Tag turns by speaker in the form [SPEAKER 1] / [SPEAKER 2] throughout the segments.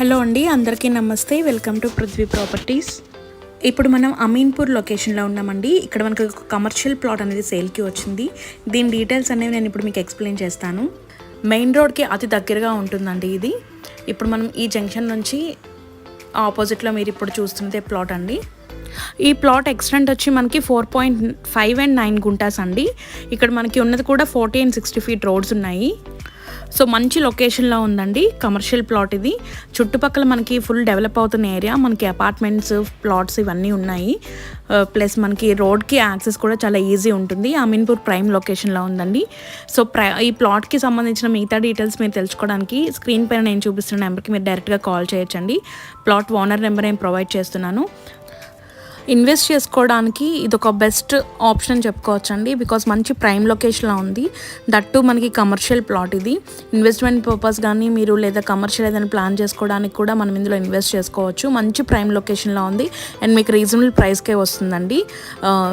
[SPEAKER 1] Hello అండి అందరికీ నమస్తే. వెల్కమ్ టు పృథ్వీ ప్రాపర్టీస్ ఇప్పుడు మనం అమీన్పూర్ లొకేషన్లో ఉన్నామండి. ఇక్కడ మనకు ఒక కమర్షియల్ ప్లాట్ అనేది సేల్కి వచ్చింది. దీని డీటెయిల్స్ అనేవి నేను ఇప్పుడు మీకు ఎక్స్ప్లెయిన్ చేస్తాను. మెయిన్ రోడ్కి అతి దగ్గరగా ఉంటుందండి ఇది. ఇప్పుడు మనం ఈ జంక్షన్ నుంచి ఆపోజిట్లో మీరు ఇప్పుడు చూస్తున్నదే ప్లాట్ అండి. ఈ ప్లాట్ ఎక్స్టెంట్ వచ్చి మనకి four point five and nine guntas అండి. ఇక్కడ మనకి ఉన్నది కూడా forty and sixty feet roads ఉన్నాయి. సో మంచి లొకేషన్లో ఉందండి కమర్షియల్ ప్లాట్ ఇది. చుట్టుపక్కల మనకి ఫుల్ డెవలప్ అవుతున్న ఏరియా. మనకి అపార్ట్మెంట్స్ ప్లాట్స్ ఇవన్నీ ఉన్నాయి. ప్లస్ మనకి రోడ్కి యాక్సెస్ కూడా చాలా ఈజీ ఉంటుంది. అమీన్పూర్ ప్రైమ్ లొకేషన్లో ఉందండి. సో ప్రై ఈ ప్లాట్కి సంబంధించిన మిగతా డీటెయిల్స్ మీరు తెలుసుకోవడానికి స్క్రీన్ పైన నేను చూపిస్తున్న నెంబర్కి మీరు డైరెక్ట్గా కాల్ చేయొచ్చండి. ప్లాట్ ఓనర్ నెంబర్ నేను ప్రొవైడ్ చేస్తున్నాను. ఇన్వెస్ట్ చేసుకోవడానికి ఇది ఒక బెస్ట్ ఆప్షన్ చెప్పుకోవచ్చు చెప్పుకోవచ్చండి. బికాస్ మంచి ప్రైమ్ లొకేషన్లో ఉంది. దట్టు మనకి కమర్షియల్ ప్లాట్ ఇది. ఇన్వెస్ట్మెంట్ పర్పస్ కానీ మీరు లేదా కమర్షియల్ ఏదైనా ప్లాన్ చేసుకోవడానికి కూడా మనం ఇందులో ఇన్వెస్ట్ చేసుకోవచ్చు. మంచి ప్రైమ్ లొకేషన్లో ఉంది. అండ్ మీకు రీజనబుల్ ప్రైస్కే వస్తుందండి.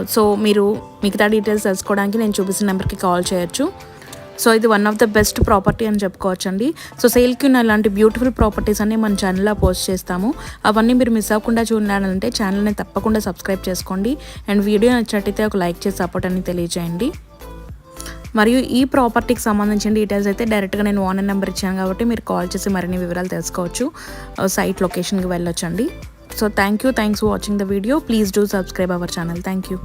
[SPEAKER 1] సో మీరు మిగతా డీటెయిల్స్ తెలుసుకోవడానికి నేను చూపిస్తున్న నెంబర్కి కాల్ చేయొచ్చు. సో ఇది one of the best property అని చెప్పుకోవచ్చండి. సో సేల్కి ఉన్న ఇలాంటి బ్యూటిఫుల్ ప్రాపర్టీస్ అన్ని మన ఛానల్లో పోస్ట్ చేస్తాము. అవన్నీ మీరు మిస్ అవ్వకుండా చూడాలంటే ఛానల్ని తప్పకుండా సబ్స్క్రైబ్ చేసుకోండి. అండ్ వీడియో నచ్చినట్టయితే ఒక లైక్ చేసి సపోర్ట్ అని తెలియజేయండి మరియు ఈ ప్రాపర్టీకి సంబంధించిన డీటెయిల్స్ అయితే డైరెక్ట్గా నేను ఓనర్ నెంబర్ ఇచ్చాను కాబట్టి మీరు కాల్ చేసి మరిన్ని వివరాలు తెలుసుకోవచ్చు. సైట్ లొకేషన్కి వెళ్ళొచ్చండి. So thank you thanks for watching the video please do subscribe our channel thank you